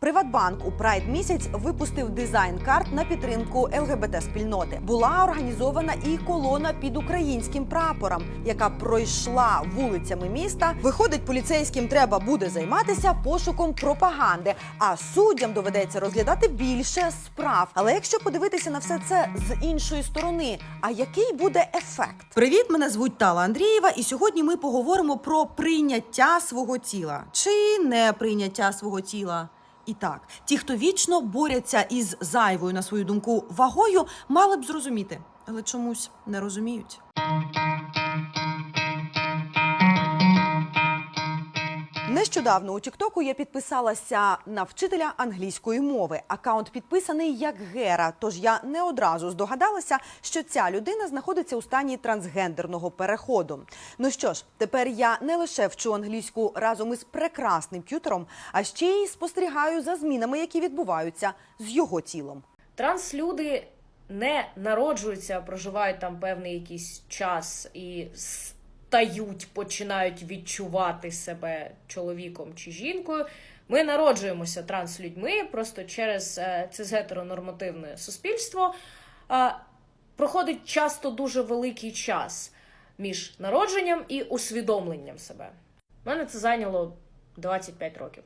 Приватбанк у Прайд місяць випустив дизайн карт на підтримку ЛГБТ спільноти. Була організована і колона під українським прапором, яка пройшла вулицями міста. Виходить, поліцейським треба буде займатися пошуком пропаганди, а суддям доведеться розглядати більше справ. Але якщо подивитися на все це з іншої сторони, а який буде ефект? Привіт, мене звуть Тала Андрієва, і сьогодні ми поговоримо про прийняття свого тіла чи не прийняття свого тіла. І так, ті, хто вічно борються із зайвою, на свою думку, вагою, мали б зрозуміти, але чомусь не розуміють. Нещодавно у Тіктоку я підписалася на вчителя англійської мови. Акаунт підписаний як Гера. Тож я не одразу здогадалася, що ця людина знаходиться у стані трансгендерного переходу. Ну що ж, тепер я не лише вчу англійську разом із прекрасним тютором, а ще й спостерігаю за змінами, які відбуваються з його тілом. Транслюди не народжуються, проживають там певний якийсь час і стають, починають відчувати себе чоловіком чи жінкою. Ми народжуємося транслюдьми просто через е, цисгетеронормативне суспільство. Е, проходить часто дуже великий час між народженням і усвідомленням себе. У мене це зайняло 25 років.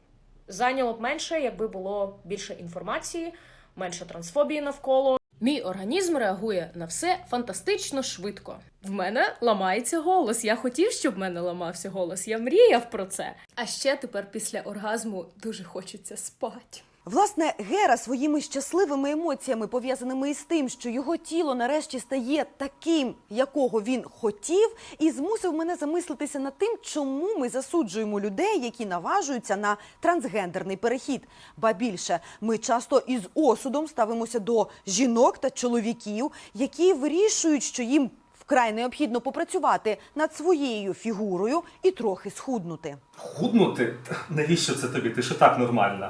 Зайняло б менше, якби було більше інформації, менше трансфобії навколо. Мій організм реагує на все фантастично швидко. В мене ламається голос. Я хотів, щоб в мене ламався голос. Я мріяв про це. А ще тепер після оргазму дуже хочеться спати. Власне, Гера своїми щасливими емоціями, пов'язаними із тим, що його тіло нарешті стає таким, якого він хотів, і змусив мене замислитися над тим, чому ми засуджуємо людей, які наважуються на трансгендерний перехід. Ба більше, ми часто із осудом ставимося до жінок та чоловіків, які вирішують, що їм вкрай необхідно попрацювати над своєю фігурою і трохи схуднути. Худнути? Навіщо це тобі? Ти і так нормальна.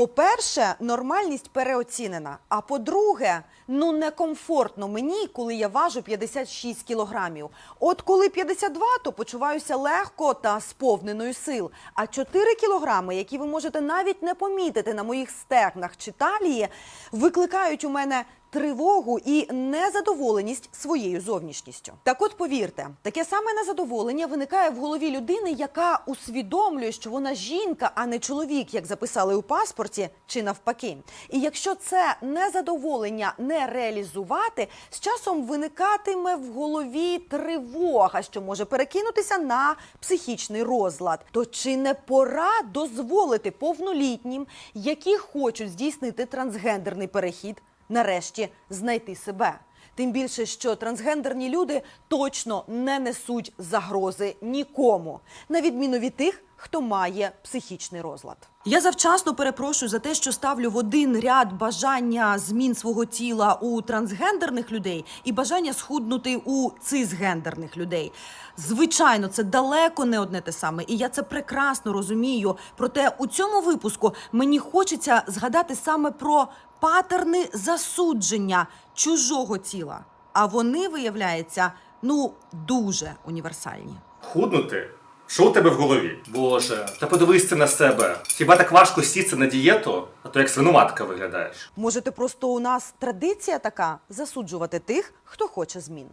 По-перше, нормальність переоцінена. А по-друге, ну некомфортно мені, коли я важу 56 кілограмів. От коли 52, то почуваюся легко та сповненою сил. А 4 кілограми, які ви можете навіть не помітити на моїх стегнах чи талії, викликають у мене тривогу і незадоволеність своєю зовнішністю. Так от повірте, таке саме незадоволення виникає в голові людини, яка усвідомлює, що вона жінка, а не чоловік, як записали у паспорті, чи навпаки. І якщо це незадоволення не реалізувати, з часом виникатиме в голові тривога, що може перекинутися на психічний розлад. То чи не пора дозволити повнолітнім, які хочуть здійснити трансгендерний перехід, нарешті знайти себе. Тим більше, що трансгендерні люди точно не несуть загрози нікому, на відміну від тих, хто має психічний розлад. Я завчасно перепрошую за те, що ставлю в один ряд бажання змін свого тіла у трансгендерних людей і бажання схуднути у цисгендерних людей. Звичайно, це далеко не одне те саме, і я це прекрасно розумію. Проте у цьому випуску мені хочеться згадати саме про патерни засудження чужого тіла. А вони виявляються ну дуже універсальні. Худнути? Що у тебе в голові? Боже, та подивись ти на себе. Хіба так важко сісти на дієту, а то як свиноматка виглядаєш. Може, ти просто у нас традиція така засуджувати тих, хто хоче змін.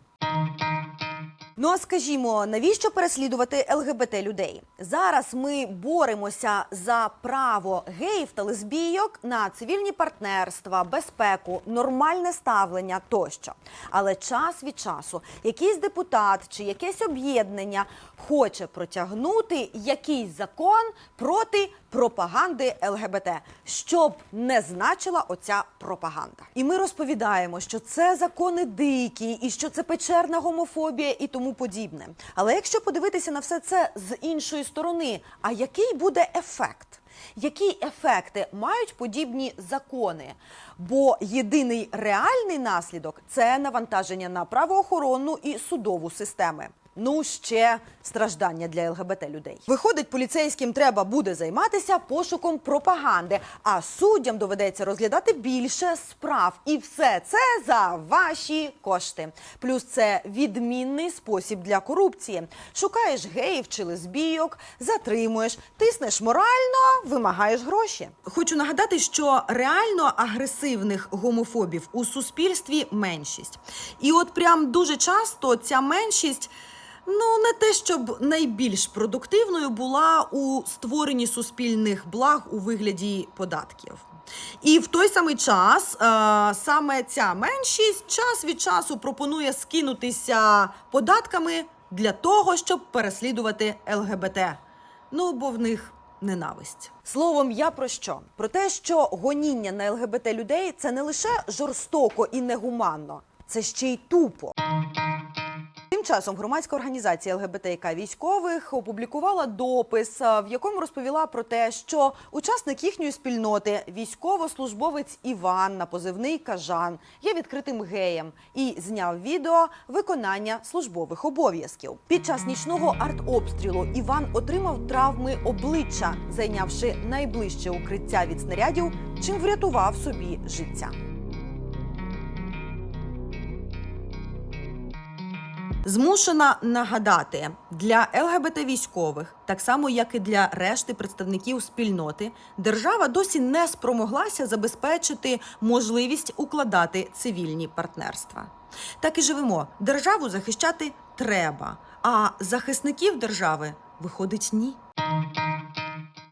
Ну а скажімо, навіщо переслідувати ЛГБТ людей? Зараз ми боремося за право геїв та лесбійок на цивільні партнерства, безпеку, нормальне ставлення тощо. Але час від часу якийсь депутат чи якесь об'єднання хоче протягнути якийсь закон проти пропаганди ЛГБТ, щоб не значила оця пропаганда. І ми розповідаємо, що це закони дикі, і що це печерна гомофобія і тому подібне. Але якщо подивитися на все це з іншої сторони, а який буде ефект? Які ефекти мають подібні закони? Бо єдиний реальний наслідок це навантаження на правоохоронну і судову системи. Ну, ще страждання для ЛГБТ людей. Виходить, поліцейським треба буде займатися пошуком пропаганди, а суддям доведеться розглядати більше справ. І все це за ваші кошти. Плюс це відмінний спосіб для корупції. Шукаєш геїв чи лесбійок, затримуєш, тиснеш морально, вимагаєш гроші. Хочу нагадати, що реально агресивних гомофобів у суспільстві меншість. І от прям дуже часто ця меншість. Ну, не те, щоб найбільш продуктивною була у створенні суспільних благ у вигляді податків. І в той самий час е, саме ця меншість час від часу пропонує скинутися податками для того, щоб переслідувати ЛГБТ. Ну, бо в них ненависть. Словом, я про що? Про те, що гоніння на ЛГБТ людей це не лише жорстоко і негуманно, це ще й тупо. Часом громадська організація ЛГБТК військових опублікувала допис, в якому розповіла про те, що учасник їхньої спільноти, військовослужбовець Іван на позивний Кажан, є відкритим геєм і зняв відео виконання службових обов'язків. Під час нічного артобстрілу Іван отримав травми обличчя, зайнявши найближче укриття від снарядів, чим врятував собі життя. Змушена нагадати для ЛГБТ військових, так само як і для решти представників спільноти, держава досі не спромоглася забезпечити можливість укладати цивільні партнерства. Так і живемо. Державу захищати треба, а захисників держави виходить ні.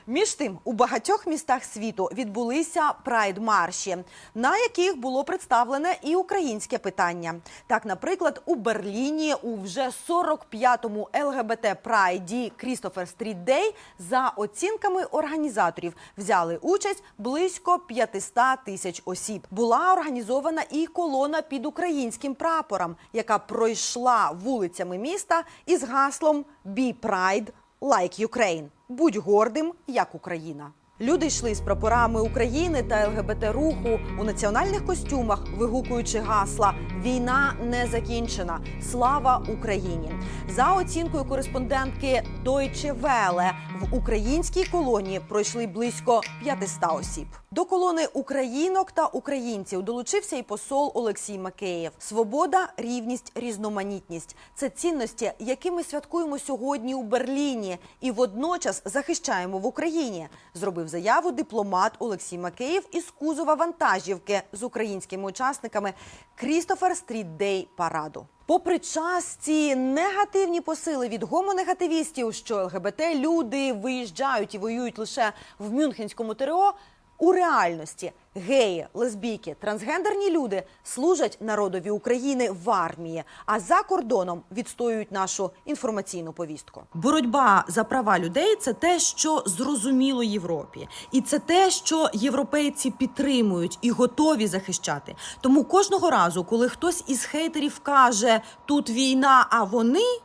Між тим, у багатьох містах світу відбулися прайд-марші, на яких було представлене і українське питання. Так, наприклад, у Берліні у вже 45-му ЛГБТ прайді Крістофер Стріт Дей за оцінками організаторів взяли участь близько 500 тисяч осіб. Була організована і колона під українським прапором, яка пройшла вулицями міста із гаслом «Be Pride like Ukraine» – будь гордим, як Україна. Люди йшли з прапорами України та ЛГБТ руху у національних костюмах, вигукуючи гасла Війна не закінчена. Слава Україні! За оцінкою кореспондентки Deutsche Welle, в українській колонії пройшли близько 500 осіб. До колони українок та українців долучився і посол Олексій Макеєв. Свобода, рівність, різноманітність це цінності, які ми святкуємо сьогодні у Берліні, і водночас захищаємо в Україні. Зробив заяву дипломат Олексій Макеєв із кузова вантажівки з українськими учасниками Крістофер Стріт Дей параду. Попри час ці негативні посили від гомонегативістів, що ЛГБТ люди виїжджають і воюють лише в Мюнхенському ТРО, у реальності геї, лесбійки, трансгендерні люди служать народові України в армії, а за кордоном відстоюють нашу інформаційну повістку. Боротьба за права людей це те, що зрозуміло Європі, і це те, що європейці підтримують і готові захищати. Тому кожного разу, коли хтось із хейтерів каже тут війна, а вони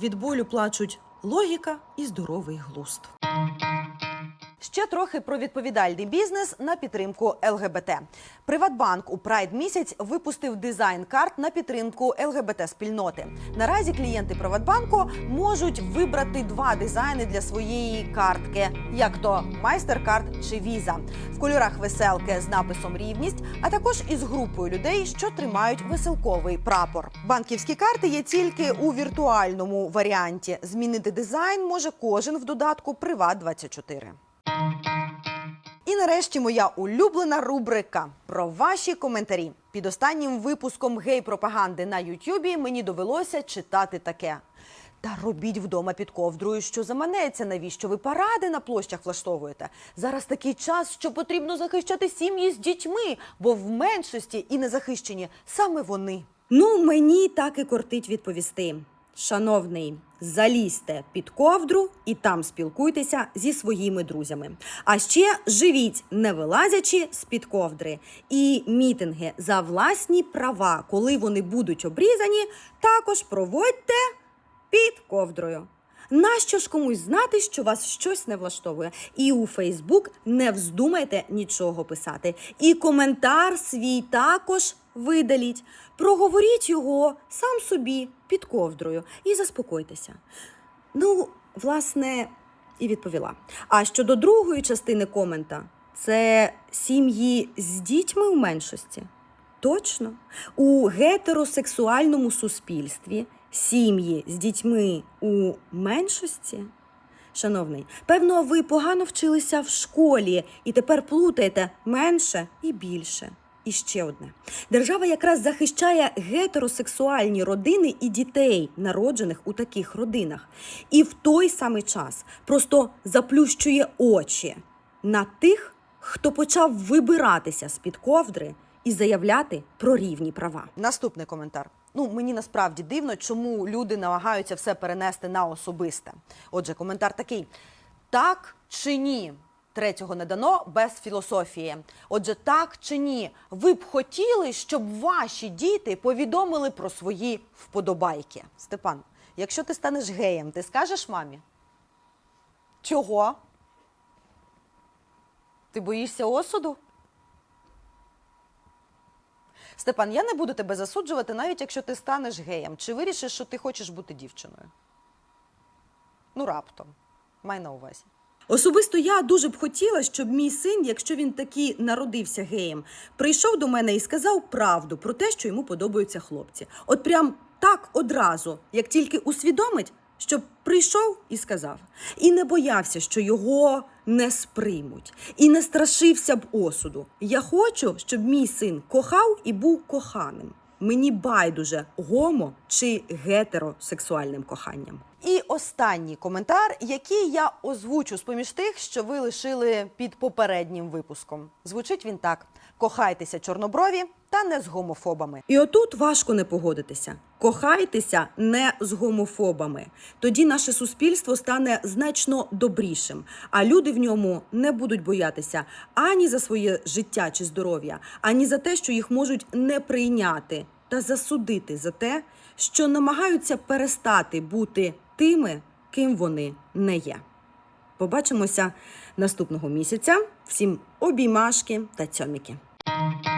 від болю плачуть логіка і здоровий глузд. Ще трохи про відповідальний бізнес на підтримку ЛГБТ. Приватбанк у Прайд місяць випустив дизайн карт на підтримку ЛГБТ спільноти. Наразі клієнти Приватбанку можуть вибрати два дизайни для своєї картки, як то майстеркард чи віза, в кольорах веселки з написом рівність, а також із групою людей, що тримають веселковий прапор. Банківські карти є тільки у віртуальному варіанті. Змінити дизайн може кожен в додатку Приват 24 і нарешті моя улюблена рубрика про ваші коментарі. Під останнім випуском гей-пропаганди на Ютюбі мені довелося читати таке. Та робіть вдома під ковдрою, що заманеться, навіщо ви паради на площах влаштовуєте. Зараз такий час, що потрібно захищати сім'ї з дітьми, бо в меншості і незахищені саме вони. Ну, мені так і кортить відповісти. Шановний, залізьте під ковдру і там спілкуйтеся зі своїми друзями. А ще живіть, не вилазячи з під ковдри. І мітинги за власні права, коли вони будуть обрізані, також проводьте під ковдрою. Нащо ж комусь знати, що вас щось не влаштовує? І у Фейсбук не вздумайте нічого писати. І коментар свій також видаліть. Проговоріть його сам собі під ковдрою і заспокойтеся. Ну, власне, і відповіла. А щодо другої частини комента, це сім'ї з дітьми у меншості. Точно, у гетеросексуальному суспільстві сім'ї з дітьми у меншості. Шановний, певно, ви погано вчилися в школі і тепер плутаєте менше і більше. І ще одне: держава якраз захищає гетеросексуальні родини і дітей, народжених у таких родинах, і в той самий час просто заплющує очі на тих, хто почав вибиратися з під ковдри і заявляти про рівні права. Наступний коментар. Ну, мені насправді дивно, чому люди намагаються все перенести на особисте. Отже, коментар такий: так чи ні? Третього не дано без філософії. Отже, так чи ні? Ви б хотіли, щоб ваші діти повідомили про свої вподобайки. Степан, якщо ти станеш геєм, ти скажеш мамі? Чого? Ти боїшся осуду? Степан, я не буду тебе засуджувати, навіть якщо ти станеш геєм. Чи вирішиш, що ти хочеш бути дівчиною? Ну, раптом. Май на увазі. Особисто я дуже б хотіла, щоб мій син, якщо він таки народився геєм, прийшов до мене і сказав правду про те, що йому подобаються хлопці. От прям так одразу, як тільки усвідомить, щоб прийшов і сказав. І не боявся, що його не сприймуть, і не страшився б осуду. Я хочу, щоб мій син кохав і був коханим. Мені байдуже гомо чи гетеросексуальним коханням. І останній коментар, який я озвучу з поміж тих, що ви лишили під попереднім випуском. Звучить він так: кохайтеся чорноброві та не з гомофобами. І отут важко не погодитися. Кохайтеся не з гомофобами. Тоді наше суспільство стане значно добрішим, а люди в ньому не будуть боятися ані за своє життя чи здоров'я, ані за те, що їх можуть не прийняти та засудити за те, що намагаються перестати бути тими, ким вони не є. Побачимося наступного місяця. Всім обіймашки та цьоміки. you.